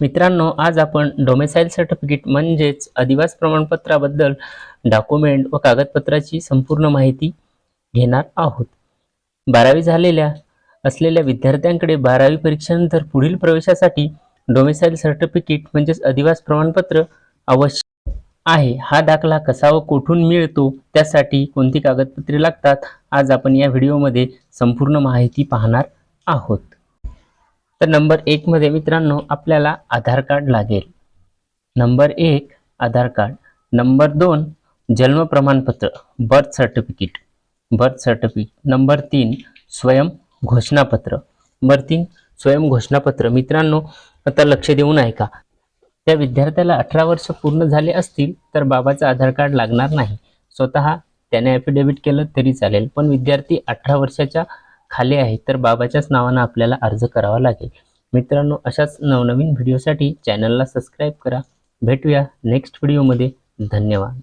मित्रांनो आज आपण डोमेसाईल सर्टिफिकेट म्हणजेच अधिवास प्रमाणपत्राबद्दल डॉक्युमेंट व कागदपत्राची संपूर्ण माहिती घेणार आहोत. बारावी झालेल्या असलेल्या विद्यार्थ्यांकडे बारावी परीक्षेनंतर पुढील प्रवेशासाठी डोमेसाईल सर्टिफिकेट म्हणजेच अधिवास प्रमाणपत्र आवश्यक आहे. हा दाखला कसा व कोठून मिळतो त्यासाठी कोणती कागदपत्रे लागतात आज आपण या व्हिडिओमध्ये संपूर्ण माहिती पाहणार आहोत. तर नंबर एकमध्ये मित्रांनो आपल्याला आधार कार्ड लागेल. नंबर एक आधार कार्ड. नंबर दोन जन्म प्रमाणपत्र birth certificate birth certificate number तीन स्वयं घोषणापत्र. नंबर तीन स्वयं घोषणापत्र. मित्रांनो आता लक्ष देऊन ऐका. त्या विद्यार्थ्याला अठरा वर्ष पूर्ण झाले असतील तर बाबाचं आधार कार्ड लागणार नाही. स्वतः त्याने ॲफिडेव्हिट केलं तरी चालेल. पण विद्यार्थी अठरा वर्षाच्या खाली आहे तर बाबाच्याच नावानं आपल्याला अर्ज करावा लागेल. मित्रांनो अशाच नवनवीन व्हिडिओसाठी चॅनलला सबस्क्राईब करा. भेटूया नेक्स्ट व्हिडिओमध्ये धन्यवाद.